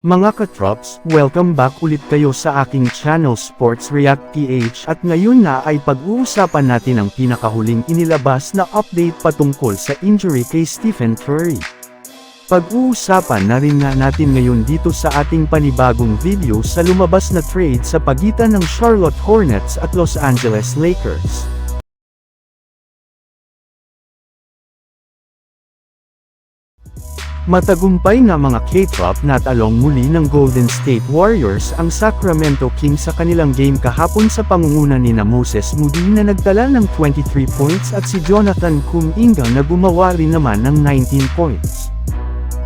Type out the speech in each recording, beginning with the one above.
Mga katrops, welcome back ulit kayo sa aking channel Sports React PH at ngayon na ay pag-uusapan natin ang pinakahuling inilabas na update patungkol sa injury kay Stephen Curry. Pag-uusapan na rin nga natin ngayon dito sa ating panibagong video sa lumabas na trade sa pagitan ng Charlotte Hornets at Los Angeles Lakers. Matagumpay nga mga K-pop natalong muli ng Golden State Warriors ang Sacramento Kings sa kanilang game kahapon sa pangunguna ni na Moses Moody na nagtala ng 23 points at si Jonathan Kuminga na gumawa rin naman ng 19 points.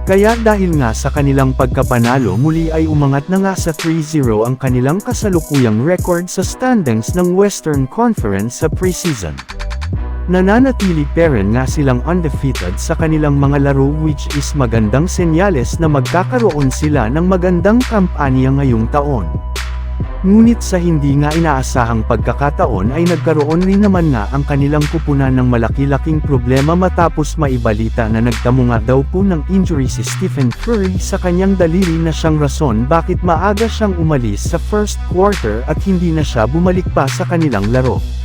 Kaya dahil nga sa kanilang pagkapanalo muli ay umangat na nga sa 3-0 ang kanilang kasalukuyang record sa standings ng Western Conference sa preseason. Nananatili pa rin nga silang undefeated sa kanilang mga laro which is magandang senyales na magkakaroon sila ng magandang kampanya ngayong taon. Ngunit sa hindi nga inaasahang pagkakataon ay nagkaroon rin naman nga ang kanilang kupunan ng malaki-laking problema matapos maibalita na nagtamo nga daw po ng injury si Stephen Curry sa kanyang daliri na siyang rason bakit maaga siyang umalis sa first quarter at hindi na siya bumalik pa sa kanilang laro.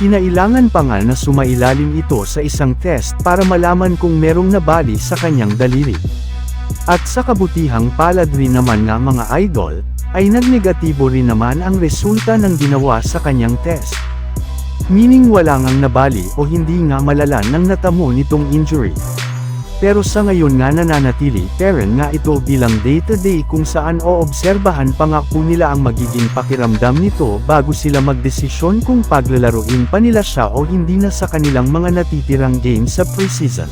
Kinailangan pa nga na sumailalim ito sa isang test para malaman kung merong nabali sa kanyang daliri. At sa kabutihang palad rin naman nga mga idol, ay nagnegatibo rin naman ang resulta ng ginawa sa kanyang test. Meaning wala ngang nabali o hindi nga malala nang natamo nitong injury. Pero sa ngayon nga nananatili Karen nga ito bilang day-to-day kung saan oobserbahan pa nga po nila ang magiging pakiramdam nito bago sila magdesisyon kung paglalaruin pa nila siya o hindi na sa kanilang mga natitirang games sa preseason.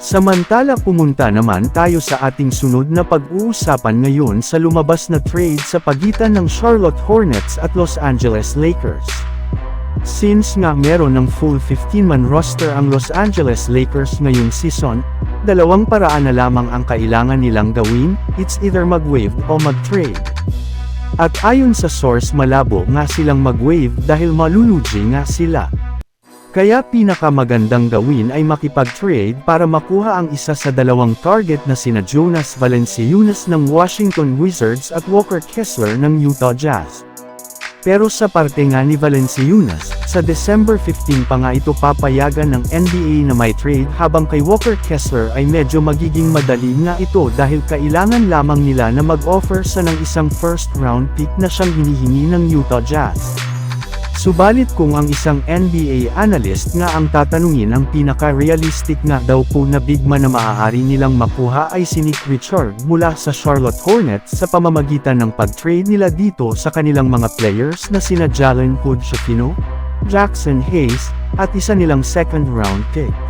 Samantala pumunta naman tayo sa ating sunod na pag-uusapan ngayon sa lumabas na trade sa pagitan ng Charlotte Hornets at Los Angeles Lakers. Since nga meron ng full 15-man roster ang Los Angeles Lakers ngayong season, dalawang paraan na lamang ang kailangan nilang gawin, it's either mag-wave o mag-trade. At ayon sa source malabo nga silang mag-wave dahil malulugi nga sila. Kaya pinakamagandang gawin ay makipag-trade para makuha ang isa sa dalawang target na sina Jonas Valanciunas ng Washington Wizards at Walker Kessler ng Utah Jazz. Pero sa parte nga ni Valanciunas, sa December 15 pa nga ito papayagan ng NBA na may trade habang kay Walker Kessler ay medyo magiging madali nga ito dahil kailangan lamang nila na mag-offer sa ng isang first round pick na siyang hinihingi ng Utah Jazz. Subalit kung ang isang NBA analyst nga ang tatanungin ang pinaka-realistic nga daw po na big man na maaari nilang makuha ay si Nick Richard mula sa Charlotte Hornets sa pamamagitan ng pag-trade nila dito sa kanilang mga players na sina Jalen Hood Shafino, Jackson Hayes, at isa nilang second round pick.